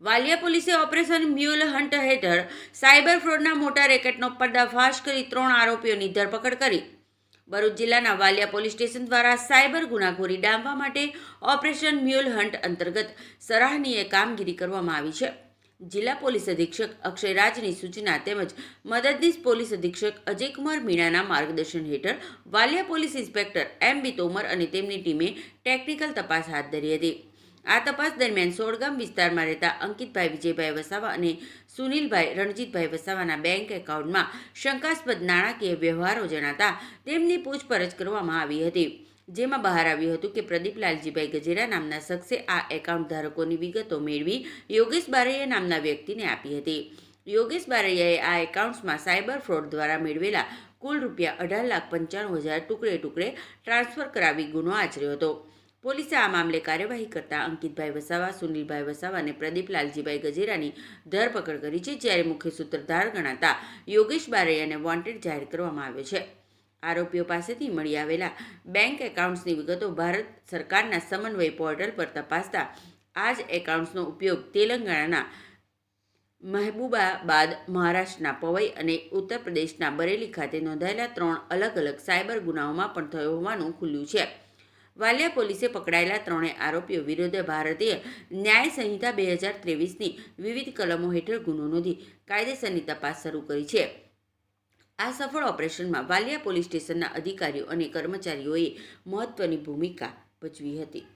વાલિયા પોલીસે operation mule hunt હેઠળ cyber ફ્રોડના મોટા રેકેટનો પર્દાફાશ કરી ત્રણ આરોપીઓની ધરપકડ કરી. ભરૂચ જિલ્લાના વાલિયા પોલીસ સ્ટેશન દ્વારા સાયબર ગુનાખોરી ડામવા માટે ઓપરેશન મ્યુલ હન્ટ અંતર્ગત સરાહનીય કામગીરી કરવામાં આવી છે. જિલ્લા પોલીસ અધિક્ષક અક્ષય રાજની સૂચના તેમજ મદદનીશ પોલીસ અધિક્ષક અજયકુમાર મીણાના માર્ગદર્શન હેઠળ Valia police inspector M B Tomar અને તેમની ટીમે ટેકનિકલ તપાસ હાથ ધરી હતી. આ તપાસ દરમિયાન સોળગામ વિસ્તારમાં રહેતા અંકિતભાઈ વિજયભાઈ વસાવા અને સુનિલભાઈ રણજીતભાઈ વસાવાના બેંક એકાઉન્ટમાં શંકાસ્પદ નાણાકીય વ્યવહારો જણાતા તેમની પૂછપરછ કરવામાં આવી હતી. જેમાં બહાર આવ્યું હતું કે પ્રદીપ લાલજીભાઈ ગજેરા નામના શખ્સે આ એકાઉન્ટ ધારકોની વિગતો મેળવી યોગેશ બારૈયા નામના વ્યક્તિને આપી હતી. યોગેશ બારૈયાએ આ એકાઉન્ટ્સમાં સાયબર ફ્રોડ દ્વારા મેળવેલા કુલ રૂપિયા અઢાર લાખ પંચાણું હજાર ટુકડે ટુકડે ટ્રાન્સફર કરાવી ગુનો આચર્યો હતો. પોલીસે આ મામલે કાર્યવાહી કરતા અંકિતભાઈ વસાવા, સુનિલભાઈ વસાવા અને પ્રદીપ લાલજીભાઈ ગજેરાની ધરપકડ કરી છે, જ્યારે મુખ્ય સૂત્રધાર ગણાતા યોગેશ બારૈયાને વોન્ટેડ જાહેર કરવામાં આવ્યો છે. આરોપીઓ પાસેથી મળી આવેલા બેંક એકાઉન્ટ્સની વિગતો ભારત સરકારના સમન્વય પોર્ટલ પર તપાસતા આ જ એકાઉન્ટ્સનો ઉપયોગ તેલંગાણાના મહેબૂબાબાદ મહારાષ્ટ્રના પવઈ અને ઉત્તર પ્રદેશના બરેલી ખાતે નોંધાયેલા ત્રણ અલગ અલગ સાયબર ગુનાઓમાં પણ થયો હોવાનું ખુલ્યું છે. વાલિયા પોલીસે પકડાયેલા ત્રણેય આરોપીઓ વિરુદ્ધ ભારતીય ન્યાય સંહિતા બે હજાર ત્રેવીસની વિવિધ કલમો હેઠળ ગુનો નોંધી કાયદેસરની તપાસ શરૂ કરી છે. આ સફળ ઓપરેશનમાં વાલિયા પોલીસ સ્ટેશનના અધિકારીઓ અને કર્મચારીઓએ મહત્વની ભૂમિકા ભજવી હતી.